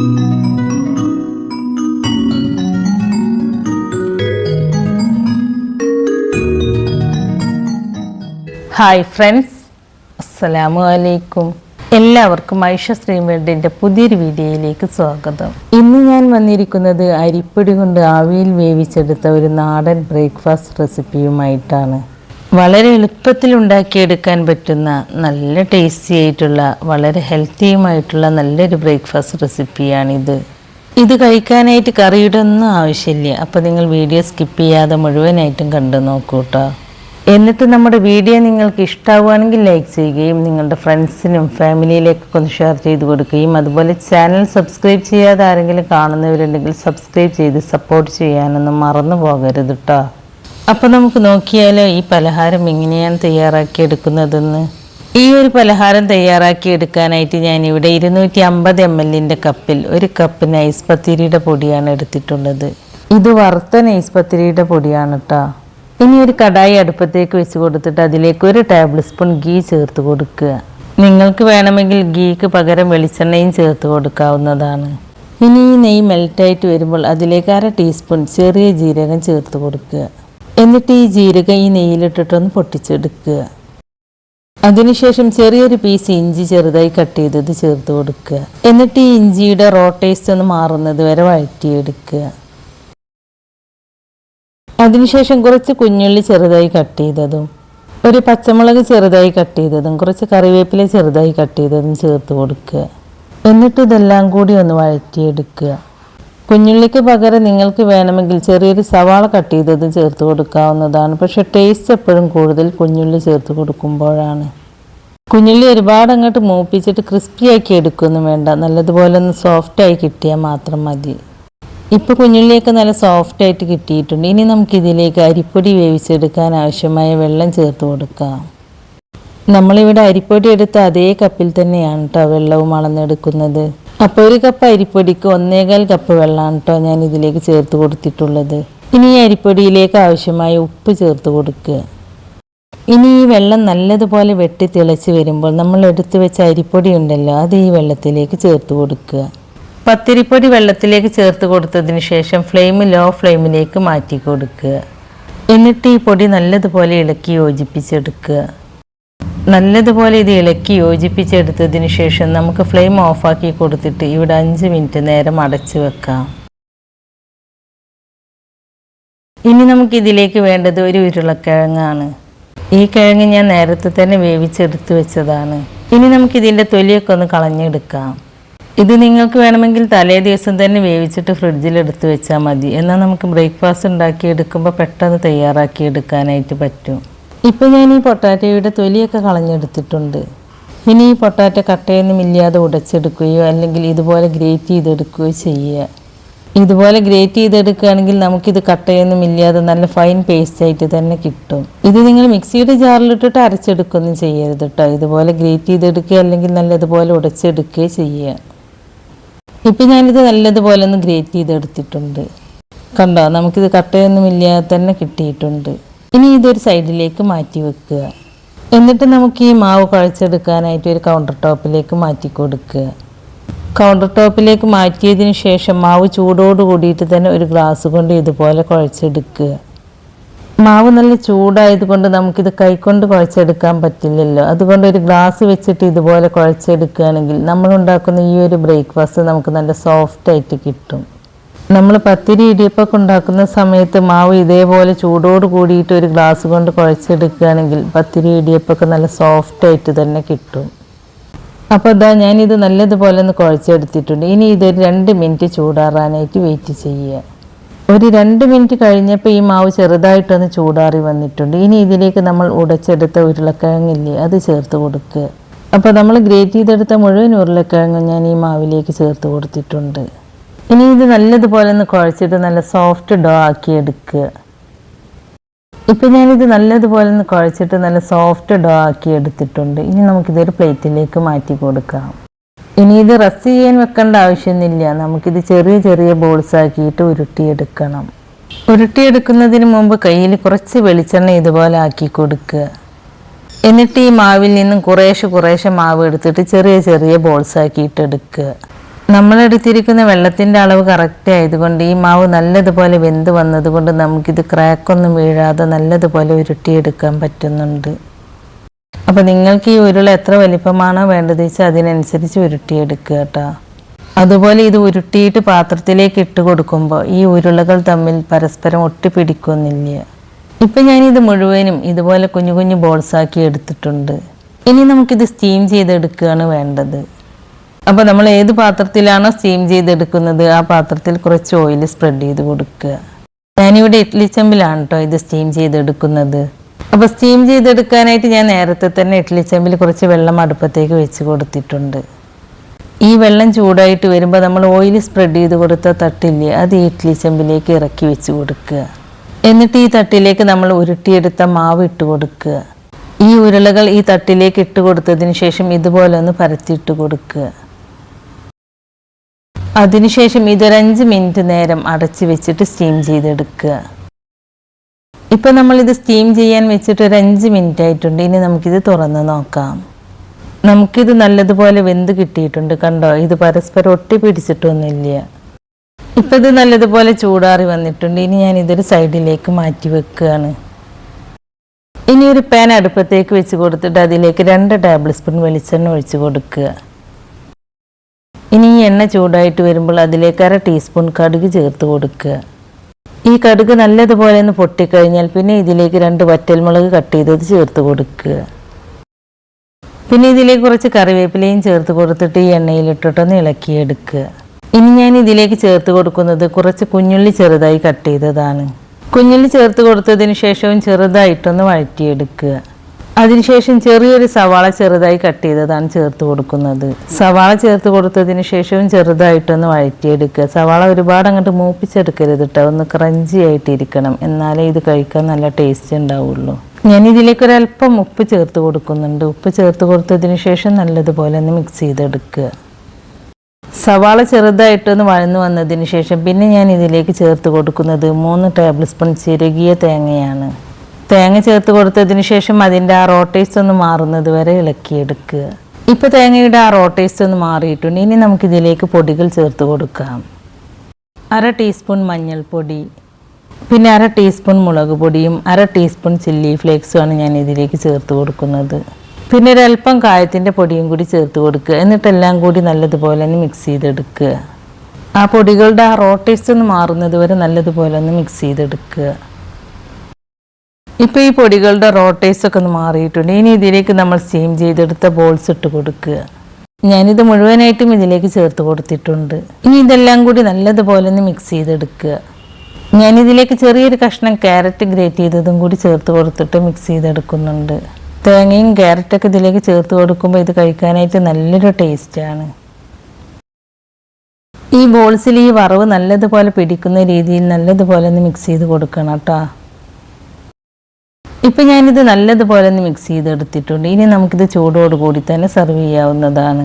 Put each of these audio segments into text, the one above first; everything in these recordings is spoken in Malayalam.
ഹായ് ഫ്രണ്ട്സ് അസ്സലാമു അലൈക്കും. എല്ലാവർക്കും ഐഷ ശ്രീവേൾഡിന്റെ പുതിയൊരു വീഡിയോയിലേക്ക് സ്വാഗതം. ഇന്ന് ഞാൻ വന്നിരിക്കുന്നത് അരിപ്പൊടി കൊണ്ട് ആവിയിൽ വേവിച്ചെടുത്ത ഒരു നാടൻ ബ്രേക്ക്ഫാസ്റ്റ് റെസിപ്പിയുമായിട്ടാണ്. വളരെ എളുപ്പത്തിൽ ഉണ്ടാക്കിയെടുക്കാൻ പറ്റുന്ന നല്ല ടേസ്റ്റി ആയിട്ടുള്ള വളരെ ഹെൽത്തിയുമായിട്ടുള്ള നല്ലൊരു ബ്രേക്ക്ഫാസ്റ്റ് റെസിപ്പിയാണിത് ഇത് കഴിക്കാനായിട്ട് കറിയുടെ ഒന്നും ആവശ്യമില്ല. അപ്പോൾ നിങ്ങൾ വീഡിയോ സ്കിപ്പ് ചെയ്യാതെ മുഴുവനായിട്ടും കണ്ടു നോക്കൂ കേട്ടോ എന്നിട്ട് നമ്മുടെ വീഡിയോ നിങ്ങൾക്ക് ഇഷ്ടമാവുകയാണെങ്കിൽ ലൈക്ക് ചെയ്യുകയും നിങ്ങളുടെ ഫ്രണ്ട്സിനും ഫാമിലിയിലേക്കൊക്കെ ഒന്ന് ഷെയർ ചെയ്ത് കൊടുക്കുകയും അതുപോലെ ചാനൽ സബ്സ്ക്രൈബ് ചെയ്യാതെ ആരെങ്കിലും കാണുന്നവരുണ്ടെങ്കിൽ സബ്സ്ക്രൈബ് ചെയ്ത് സപ്പോർട്ട് ചെയ്യാനൊന്നും മറന്നു പോകരുത് കേട്ടോ അപ്പോൾ നമുക്ക് നോക്കിയാലോ ഈ പലഹാരം എങ്ങനെയാണ് തയ്യാറാക്കി എടുക്കുന്നതെന്ന്? ഈ ഒരു പലഹാരം തയ്യാറാക്കി എടുക്കാനായിട്ട് ഞാൻ ഇവിടെ ഇരുന്നൂറ്റി അമ്പത് എം എല്ലിന്റെ കപ്പിൽ ഒരു കപ്പ് നൈസ് പത്തിരിയുടെ പൊടിയാണ് എടുത്തിട്ടുള്ളത്. ഇത് വറുത്ത നൈസ് പത്തിരിയുടെ പൊടിയാണ് കേട്ടോ ഇനി ഒരു കടായി അടുപ്പത്തേക്ക് വെച്ച് കൊടുത്തിട്ട് അതിലേക്ക് ഒരു ടേബിൾ സ്പൂൺ ഗീ ചേർത്ത് കൊടുക്കുക. നിങ്ങൾക്ക് വേണമെങ്കിൽ ഗീക്ക് പകരം വെളിച്ചെണ്ണയും ചേർത്ത് കൊടുക്കാവുന്നതാണ്. ഇനി ഈ നെയ്യ് മെൽറ്റായിട്ട് വരുമ്പോൾ അതിലേക്ക് അര ടീസ്പൂൺ ചെറിയ ജീരകം ചേർത്ത് കൊടുക്കുക. എന്നിട്ട് ഈ ജീരക ഈ നെയ്യിലിട്ടിട്ടൊന്ന് പൊട്ടിച്ചെടുക്കുക. അതിനുശേഷം ചെറിയൊരു പീസ് ഇഞ്ചി ചെറുതായി കട്ട് ചെയ്തത് ചേർത്ത് കൊടുക്കുക. എന്നിട്ട് ഈ ഇഞ്ചിയുടെ റോ ടേസ്റ്റ് ഒന്ന് മാറുന്നത് വരെ വഴറ്റിയെടുക്കുക. അതിനുശേഷം കുറച്ച് കുഞ്ഞുള്ളി ചെറുതായി കട്ട് ചെയ്തതും ഒരു പച്ചമുളക് ചെറുതായി കട്ട് ചെയ്തതും കുറച്ച് കറിവേപ്പില ചെറുതായി കട്ട് ചെയ്തതും ചേർത്ത് കൊടുക്കുക. എന്നിട്ട് ഇതെല്ലാം കൂടി ഒന്ന് വഴറ്റിയെടുക്കുക. കുഞ്ഞുള്ളിക്ക് പകരം നിങ്ങൾക്ക് വേണമെങ്കിൽ ചെറിയൊരു സവാള കട്ട് ചെയ്തത് ചേർത്ത് കൊടുക്കാവുന്നതാണ്. പക്ഷേ ടേസ്റ്റ് എപ്പോഴും കൂടുതൽ കുഞ്ഞുള്ളി ചേർത്ത് കൊടുക്കുമ്പോഴാണ്. കുഞ്ഞുള്ളി ഒരുപാട് അങ്ങോട്ട് മൂപ്പിച്ചിട്ട് ക്രിസ്പിയാക്കി എടുക്കുകയൊന്നും വേണ്ട. നല്ലതുപോലെ ഒന്ന് സോഫ്റ്റായി കിട്ടിയാൽ മാത്രം മതി. ഇപ്പോൾ കുഞ്ഞുള്ളിയൊക്കെ നല്ല സോഫ്റ്റായിട്ട് കിട്ടിയിട്ടുണ്ട്. ഇനി നമുക്കിതിലേക്ക് അരിപ്പൊടി വേവിച്ചെടുക്കാൻ ആവശ്യമായ വെള്ളം ചേർത്ത് കൊടുക്കാം. നമ്മളിവിടെ അരിപ്പൊടി എടുത്ത അതേ കപ്പിൽ തന്നെയാണ് കേട്ടോ വെള്ളവും അളന്നെടുക്കുന്നത്. അപ്പോൾ ഒരു കപ്പ് അരിപ്പൊടിക്ക് ഒന്നേകാൽ കപ്പ് വെള്ളമാണ് കേട്ടോ ഞാൻ ഇതിലേക്ക് ചേർത്ത് കൊടുത്തിട്ടുള്ളത്. ഇനി ഈ അരിപ്പൊടിയിലേക്ക് ആവശ്യമായ ഉപ്പ് ചേർത്ത് കൊടുക്കുക. ഇനി ഈ വെള്ളം നല്ലതുപോലെ വെട്ടി തിളച്ച് വരുമ്പോൾ നമ്മൾ എടുത്തു വെച്ച അരിപ്പൊടി ഉണ്ടല്ലോ അത് ഈ വെള്ളത്തിലേക്ക് ചേർത്ത് കൊടുക്കുക. പത്തിരിപ്പൊടി വെള്ളത്തിലേക്ക് ചേർത്ത് കൊടുത്തതിന് ശേഷം ഫ്ലെയിം ലോ ഫ്ലെയിമിലേക്ക് മാറ്റി കൊടുക്കുക. എന്നിട്ട് ഈ പൊടി നല്ലതുപോലെ ഇളക്കി യോജിപ്പിച്ചെടുക്കുക. നല്ലതുപോലെ ഇത് ഇളക്കി യോജിപ്പിച്ചെടുത്തതിന് ശേഷം നമുക്ക് ഫ്ലെയിം ഓഫാക്കി കൊടുത്തിട്ട് ഇവിടെ അഞ്ച് മിനിറ്റ് നേരം അടച്ചു വെക്കാം. ഇനി നമുക്ക് ഇതിലേക്ക് വേണ്ടത് ഒരു ഉരുളക്കിഴങ്ങാണ്. ഈ കിഴങ്ങ് ഞാൻ നേരത്തെ തന്നെ വേവിച്ചെടുത്ത് വെച്ചതാണ്. ഇനി നമുക്ക് ഇതിന്റെ തൊലിയൊക്കെ ഒന്ന് കളഞ്ഞെടുക്കാം. ഇത് നിങ്ങൾക്ക് വേണമെങ്കിൽ തലേ ദിവസം തന്നെ വേവിച്ചിട്ട് ഫ്രിഡ്ജിൽ എടുത്ത് വെച്ചാൽ മതി. എന്നാൽ നമുക്ക് ബ്രേക്ക്ഫാസ്റ്റ് ഉണ്ടാക്കി എടുക്കുമ്പോൾ പെട്ടെന്ന് തയ്യാറാക്കി എടുക്കാനായിട്ട് പറ്റും. ഇപ്പോൾ ഞാൻ ഈ പൊട്ടാറ്റോയുടെ തൊലിയൊക്കെ കളഞ്ഞെടുത്തിട്ടുണ്ട്. ഇനി ഈ പൊട്ടാറ്റ കട്ടയൊന്നും ഇല്ലാതെ ഉടച്ചെടുക്കുകയോ അല്ലെങ്കിൽ ഇതുപോലെ ഗ്രേറ്റ് ചെയ്തെടുക്കുകയോ ചെയ്യുക. ഇതുപോലെ ഗ്രേറ്റ് ചെയ്തെടുക്കുകയാണെങ്കിൽ നമുക്കിത് കട്ടയൊന്നും ഇല്ലാതെ നല്ല ഫൈൻ പേസ്റ്റ് ആയിട്ട് തന്നെ കിട്ടും. ഇത് നിങ്ങൾ മിക്സിയുടെ ജാറിലിട്ടിട്ട് അരച്ചെടുക്കുകയൊന്നും ചെയ്യരുത് കേട്ടോ ഇതുപോലെ ഗ്രേറ്റ് ചെയ്തെടുക്കുക അല്ലെങ്കിൽ നല്ലതുപോലെ ഉടച്ചെടുക്കുകയോ ചെയ്യുക. ഇപ്പം ഞാനിത് നല്ലതുപോലെ ഒന്ന് ഗ്രേറ്റ് ചെയ്തെടുത്തിട്ടുണ്ട്. കണ്ടോ? നമുക്കിത് കട്ടയൊന്നും ഇല്ലാതെ തന്നെ കിട്ടിയിട്ടുണ്ട്. ഇനി ഇതൊരു സൈഡിലേക്ക് മാറ്റി വെക്കുക. എന്നിട്ട് നമുക്ക് ഈ മാവ് കുഴച്ചെടുക്കാനായിട്ട് ഒരു കൗണ്ടർ ടോപ്പിലേക്ക് മാറ്റി കൊടുക്കുക. കൗണ്ടർ ടോപ്പിലേക്ക് മാറ്റിയതിന് ശേഷം മാവ് ചൂടോട് കൂടിയിട്ട് തന്നെ ഒരു ഗ്ലാസ് കൊണ്ട് ഇതുപോലെ കുഴച്ചെടുക്കുക. മാവ് നല്ല ചൂടായതുകൊണ്ട് നമുക്കിത് കൈകൊണ്ട് കുഴച്ചെടുക്കാൻ പറ്റില്ലല്ലോ. അതുകൊണ്ട് ഒരു ഗ്ലാസ് വെച്ചിട്ട് ഇതുപോലെ കുഴച്ചെടുക്കുകയാണെങ്കിൽ നമ്മളുണ്ടാക്കുന്ന ഈ ഒരു ബ്രേക്ക്ഫാസ്റ്റ് നമുക്ക് നല്ല സോഫ്റ്റായിട്ട് കിട്ടും. നമ്മൾ പത്തിരി ഇടിയപ്പൊക്കെ ഉണ്ടാക്കുന്ന സമയത്ത് മാവ് ഇതേപോലെ ചൂടോട് കൂടിയിട്ട് ഒരു ഗ്ലാസ് കൊണ്ട് കുഴച്ചെടുക്കുകയാണെങ്കിൽ പത്തിരി ഇടിയപ്പൊക്കെ നല്ല സോഫ്റ്റ് ആയിട്ട് തന്നെ കിട്ടും. അപ്പോൾ ഇതാ ഞാനിത് നല്ലതുപോലെ ഒന്ന് കുഴച്ചെടുത്തിട്ടുണ്ട്. ഇനി ഇതൊരു രണ്ട് മിനിറ്റ് ചൂടാറാനായിട്ട് വെയിറ്റ് ചെയ്യുക. ഒരു രണ്ട് മിനിറ്റ് കഴിഞ്ഞപ്പോൾ ഈ മാവ് ചെറുതായിട്ടൊന്ന് ചൂടാറി വന്നിട്ടുണ്ട്. ഇനി ഇതിലേക്ക് നമ്മൾ ഉടച്ചെടുത്ത ഉരുളക്കിഴങ്ങില്ലേ അത് ചേർത്ത് കൊടുക്കുക. അപ്പോൾ നമ്മൾ ഗ്രേറ്റ് ചെയ്തെടുത്ത മുഴുവൻ ഉരുളക്കിഴങ്ങും ഞാൻ ഈ മാവിലേക്ക് ചേർത്ത് കൊടുത്തിട്ടുണ്ട്. ഇനി ഇത് നല്ലതുപോലെ ഒന്ന് കുഴച്ചിട്ട് നല്ല സോഫ്റ്റ് ഡോ ആക്കി എടുക്കുക. ഇപ്പൊ ഞാനിത് നല്ലതുപോലെ ഒന്ന് കുഴച്ചിട്ട് നല്ല സോഫ്റ്റ് ഡോ ആക്കി എടുത്തിട്ടുണ്ട്. ഇനി നമുക്കിതൊരു പ്ലേറ്റിലേക്ക് മാറ്റി കൊടുക്കാം. ഇനി ഇത് റസ്റ്റ് ചെയ്യാൻ വെക്കേണ്ട ആവശ്യമൊന്നുമില്ല. നമുക്കിത് ചെറിയ ചെറിയ ബോൾസ് ആക്കിയിട്ട് ഉരുട്ടിയെടുക്കണം. ഉരുട്ടിയെടുക്കുന്നതിന് മുമ്പ് കയ്യിൽ കുറച്ച് വെളിച്ചെണ്ണ ഇതുപോലെ ആക്കി കൊടുക്കുക. എന്നിട്ട് ഈ മാവിൽ നിന്നും കുറേശ്ശെ കുറേശ്ശെ മാവ് എടുത്തിട്ട് ചെറിയ ചെറിയ ബോൾസ് ആക്കിയിട്ട് എടുക്കുക. നമ്മളെടുത്തിരിക്കുന്ന വെള്ളത്തിന്റെ അളവ് കറക്റ്റ് ആയതുകൊണ്ട് ഈ മാവ് നല്ലതുപോലെ വെന്ത് വന്നതുകൊണ്ട് നമുക്കിത് ക്രാക്കൊന്നും വീഴാതെ നല്ലതുപോലെ ഉരുട്ടിയെടുക്കാൻ പറ്റുന്നുണ്ട്. അപ്പോൾ നിങ്ങൾക്ക് ഈ ഉരുള എത്ര വലിപ്പമാണോ വേണ്ടത് വെച്ചാൽ അതിനനുസരിച്ച് ഉരുട്ടിയെടുക്കുക കേട്ടോ. അതുപോലെ ഇത് ഉരുട്ടിയിട്ട് പാത്രത്തിലേക്ക് ഇട്ട് കൊടുക്കുമ്പോൾ ഈ ഉരുളകൾ തമ്മിൽ പരസ്പരം ഒട്ടിപ്പിടിക്കൊന്നില്ല. ഇപ്പം ഞാനിത് മുഴുവനും ഇതുപോലെ കുഞ്ഞു കുഞ്ഞു ബോൾസാക്കി എടുത്തിട്ടുണ്ട്. ഇനി നമുക്കിത് സ്റ്റീം ചെയ്തെടുക്കുകയാണ് വേണ്ടത്. അപ്പോൾ നമ്മൾ ഏത് പാത്രത്തിലാണ് സ്റ്റീം ചെയ്തെടുക്കുന്നത്? ആ പാത്രത്തിൽ കുറച്ച് ഓയിൽ സ്പ്രെഡ് ചെയ്ത് കൊടുക്കുക. ഞാനിവിടെ ഇഡ്ലി ചെമ്പിലാണ് കേട്ടോ ഇത് സ്റ്റീം ചെയ്തെടുക്കുന്നത്. അപ്പോൾ സ്റ്റീം ചെയ്തെടുക്കാനായിട്ട് ഞാൻ നേരത്തെ തന്നെ ഇഡ്ലി ചെമ്പിൽ കുറച്ച് വെള്ളം അടുപ്പത്തേക്ക് വെച്ച് കൊടുത്തിട്ടുണ്ട്. ഈ വെള്ളം ചൂടായിട്ട് വരുമ്പോൾ നമ്മൾ ഓയിൽ സ്പ്രെഡ് ചെയ്ത് കൊടുത്ത തട്ടില്ലേ അത് ഈ ഇഡ്ലി ചെമ്പിലേക്ക് ഇറക്കി വെച്ച് കൊടുക്കുക. എന്നിട്ട് ഈ തട്ടിലേക്ക് നമ്മൾ ഉരുട്ടിയെടുത്ത മാവ് ഇട്ട് കൊടുക്കുക. ഈ ഉരുളകൾ ഈ തട്ടിലേക്ക് ഇട്ട് കൊടുത്തതിന് ശേഷം ഇതുപോലെ ഒന്ന് പരത്തിയിട്ട് കൊടുക്കുക. അതിനുശേഷം ഇതൊരഞ്ച് മിനിറ്റ് നേരം അടച്ചു വെച്ചിട്ട് സ്റ്റീം ചെയ്തെടുക്കുക. ഇപ്പം നമ്മളിത് സ്റ്റീം ചെയ്യാൻ വെച്ചിട്ട് ഒരു അഞ്ച് മിനിറ്റ് ആയിട്ടുണ്ട്. ഇനി നമുക്കിത് തുറന്ന് നോക്കാം. നമുക്കിത് നല്ലതുപോലെ വെന്ത് കിട്ടിയിട്ടുണ്ട് കണ്ടോ? ഇത് പരസ്പരം ഒട്ടി പിടിച്ചിട്ടൊന്നുമില്ല. ഇപ്പം ഇത് നല്ലതുപോലെ ചൂടാറി വന്നിട്ടുണ്ട്. ഇനി ഞാൻ ഇതൊരു സൈഡിലേക്ക് മാറ്റി വെക്കുകയാണ്. ഇനി ഒരു പാൻ അടുപ്പത്തേക്ക് വെച്ച് കൊടുത്തിട്ട് അതിലേക്ക് രണ്ട് ടേബിൾ സ്പൂൺ വെളിച്ചെണ്ണ ഒഴിച്ച് കൊടുക്കുക. ഇനി ഈ എണ്ണ ചൂടായിട്ട് വരുമ്പോൾ അതിലേക്ക് അര ടീസ്പൂൺ കടുക് ചേർത്ത് കൊടുക്കുക. ഈ കടുക് നല്ലതുപോലെ ഒന്ന് പൊട്ടിക്കഴിഞ്ഞാൽ പിന്നെ ഇതിലേക്ക് രണ്ട് വറ്റൽമുളക് കട്ട് ചെയ്തത് ചേർത്ത് കൊടുക്കുക. പിന്നെ ഇതിലേക്ക് കുറച്ച് കറിവേപ്പിലയും ചേർത്ത് കൊടുത്തിട്ട് ഈ എണ്ണയിലിട്ടിട്ടൊന്ന് ഇളക്കിയെടുക്കുക. ഇനി ഞാൻ ഇതിലേക്ക് ചേർത്ത് കൊടുക്കുന്നത് കുറച്ച് കുഞ്ഞുള്ളി ചെറുതായി കട്ട് ചെയ്തതാണ്. കുഞ്ഞുള്ളി ചേർത്ത് കൊടുത്തതിന് ശേഷവും ചെറുതായിട്ടൊന്ന് വഴറ്റിയെടുക്കുക. അതിനുശേഷം ചെറിയൊരു സവാള ചെറുതായി കട്ട് ചെയ്തതാണ് ചേർത്ത് കൊടുക്കുന്നത്. സവാള ചേർത്ത് കൊടുത്തതിന് ശേഷവും ചെറുതായിട്ടൊന്ന് വഴറ്റിയെടുക്കുക. സവാള ഒരുപാട് അങ്ങോട്ട് മൂപ്പിച്ചെടുക്കരുത് കേട്ടോ ഒന്ന് ക്രഞ്ചി ആയിട്ടിരിക്കണം എന്നാലേ ഇത് കഴിക്കാൻ നല്ല ടേസ്റ്റ് ഉണ്ടാവുള്ളൂ. ഞാൻ ഇതിലേക്ക് ഒരല്പം ഉപ്പ് ചേർത്ത് കൊടുക്കുന്നുണ്ട്. ഉപ്പ് ചേർത്ത് കൊടുത്തതിന് ശേഷം നല്ലതുപോലെ ഒന്ന് മിക്സ് ചെയ്തെടുക്കുക. സവാള ചെറുതായിട്ടൊന്ന് വഴന്നു വന്നതിന് ശേഷം പിന്നെ ഞാൻ ഇതിലേക്ക് ചേർത്ത് കൊടുക്കുന്നത് മൂന്ന് ടേബിൾ സ്പൂൺ ചിരകിയ തേങ്ങയാണ്. തേങ്ങ ചേർത്ത് കൊടുത്തതിന് ശേഷം അതിന്റെ ആ റോട്ടേസ്റ്റ് ഒന്ന് മാറുന്നത് വരെ ഇളക്കിയെടുക്കുക. ഇപ്പോൾ തേങ്ങയുടെ ആ റോട്ടേസ്റ്റ് ഒന്ന് മാറിയിട്ടുണ്ട്. ഇനി നമുക്കിതിലേക്ക് പൊടികൾ ചേർത്ത് കൊടുക്കാം. അര ടീസ്പൂൺ മഞ്ഞൾപ്പൊടി പിന്നെ അര ടീസ്പൂൺ മുളക് പൊടിയും അര ടീസ്പൂൺ ചില്ലി ഫ്ലേക്സുമാണ് ഞാൻ ഇതിലേക്ക് ചേർത്ത് കൊടുക്കുന്നത്. പിന്നെ ഒരല്പം കായത്തിന്റെ പൊടിയും കൂടി ചേർത്ത് കൊടുക്കുക. എന്നിട്ടെല്ലാം കൂടി നല്ലതുപോലെ ഒന്ന് മിക്സ് ചെയ്തെടുക്കുക. ആ പൊടികളുടെ ആ റോട്ടേസ്റ്റ് ഒന്ന് മാറുന്നത് വരെ നല്ലതുപോലെ ഒന്ന് മിക്സ് ചെയ്തെടുക്കുക. ഇപ്പോൾ ഈ പൊടികളുടെ റോട്ടേഴ്സ് ഒക്കെ ഒന്ന് മാറിയിട്ടുണ്ട്. ഇനി ഇതിലേക്ക് നമ്മൾ സ്റ്റീം ചെയ്തെടുത്ത ബോൾസ് ഇട്ട് കൊടുക്കുക. ഞാനിത് മുഴുവനായിട്ടും ഇതിലേക്ക് ചേർത്ത് കൊടുത്തിട്ടുണ്ട്. ഇനി ഇതെല്ലാം കൂടി നല്ലതുപോലെ ഒന്ന് മിക്സ് ചെയ്തെടുക്കുക. ഞാനിതിലേക്ക് ചെറിയൊരു കഷ്ണം ക്യാരറ്റ് ഗ്രേറ്റ് ചെയ്തതും കൂടി ചേർത്ത് കൊടുത്തിട്ട് മിക്സ് ചെയ്തെടുക്കുന്നുണ്ട്. തേങ്ങയും ക്യാരറ്റൊക്കെ ഇതിലേക്ക് ചേർത്ത് കൊടുക്കുമ്പോൾ ഇത് കഴിക്കാനായിട്ട് നല്ലൊരു ടേസ്റ്റാണ് ഈ ബോൾസിൽ ഈ വറവ് നല്ലതുപോലെ പിടിക്കുന്ന രീതിയിൽ നല്ലതുപോലെ ഒന്ന് മിക്സ് ചെയ്ത് കൊടുക്കണം കേട്ടോ. ഇപ്പം ഞാനിത് നല്ലതുപോലെ ഒന്ന് മിക്സ് ചെയ്തെടുത്തിട്ടുണ്ട്. ഇനി നമുക്കിത് ചൂടോട് കൂടി തന്നെ സെർവ് ചെയ്യാവുന്നതാണ്.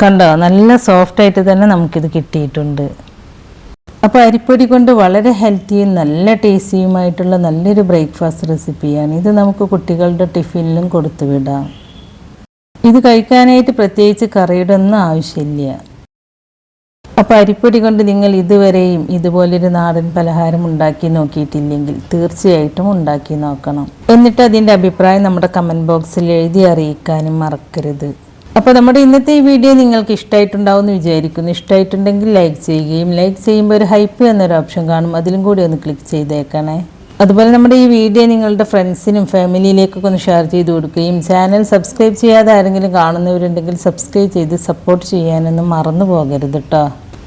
കണ്ടോ? നല്ല സോഫ്റ്റായിട്ട് തന്നെ നമുക്കിത് കിട്ടിയിട്ടുണ്ട്. അപ്പോൾ അരിപ്പൊടി കൊണ്ട് വളരെ ഹെൽത്തിയും നല്ല ടേസ്റ്റിയുമായിട്ടുള്ള നല്ലൊരു ബ്രേക്ക്ഫാസ്റ്റ് റെസിപ്പിയാണ് ഇത് നമുക്ക് കുട്ടികളുടെ ടിഫിനിലും കൊടുത്തു വിടാം ഇത് കഴിക്കാനായിട്ട് പ്രത്യേകിച്ച് കറിയുടെ ഒന്നും ആവശ്യമില്ല. അപ്പോൾ അരിപ്പൊടി കൊണ്ട് നിങ്ങൾ ഇതുവരെയും ഇതുപോലൊരു നാടൻ പലഹാരം ഉണ്ടാക്കി നോക്കിയിട്ടില്ലെങ്കിൽ തീർച്ചയായിട്ടും ഉണ്ടാക്കി നോക്കണം. എന്നിട്ട് അതിന്റെ അഭിപ്രായം നമ്മുടെ കമന്റ് ബോക്സിൽ എഴുതി അറിയിക്കാനും മറക്കരുത്. അപ്പോൾ നമ്മുടെ ഇന്നത്തെ ഈ വീഡിയോ നിങ്ങൾക്ക് ഇഷ്ടമായിട്ടുണ്ടാവും എന്ന് വിചാരിക്കുന്നു. ഇഷ്ടമായിട്ടുണ്ടെങ്കിൽ ലൈക്ക് ചെയ്യുകയും ലൈക്ക് ചെയ്യുമ്പോൾ ഒരു ഹൈപ്പ് എന്നൊരു ഓപ്ഷൻ കാണും. അതിലും കൂടി ഒന്ന് ക്ലിക്ക് ചെയ്തേക്കണേ. അതുപോലെ നമ്മുടെ ഈ വീഡിയോ നിങ്ങളുടെ ഫ്രണ്ട്സിനും ഫാമിലിയിലേക്കൊക്കെ ഒന്ന് ഷെയർ ചെയ്ത് കൊടുക്കുകയും ചാനൽ സബ്സ്ക്രൈബ് ചെയ്യാതെ ആരെങ്കിലും കാണുന്നവരുണ്ടെങ്കിൽ സബ്സ്ക്രൈബ് ചെയ്ത് സപ്പോർട്ട് ചെയ്യാനൊന്നും മറന്നു പോകരുത് കേട്ടോ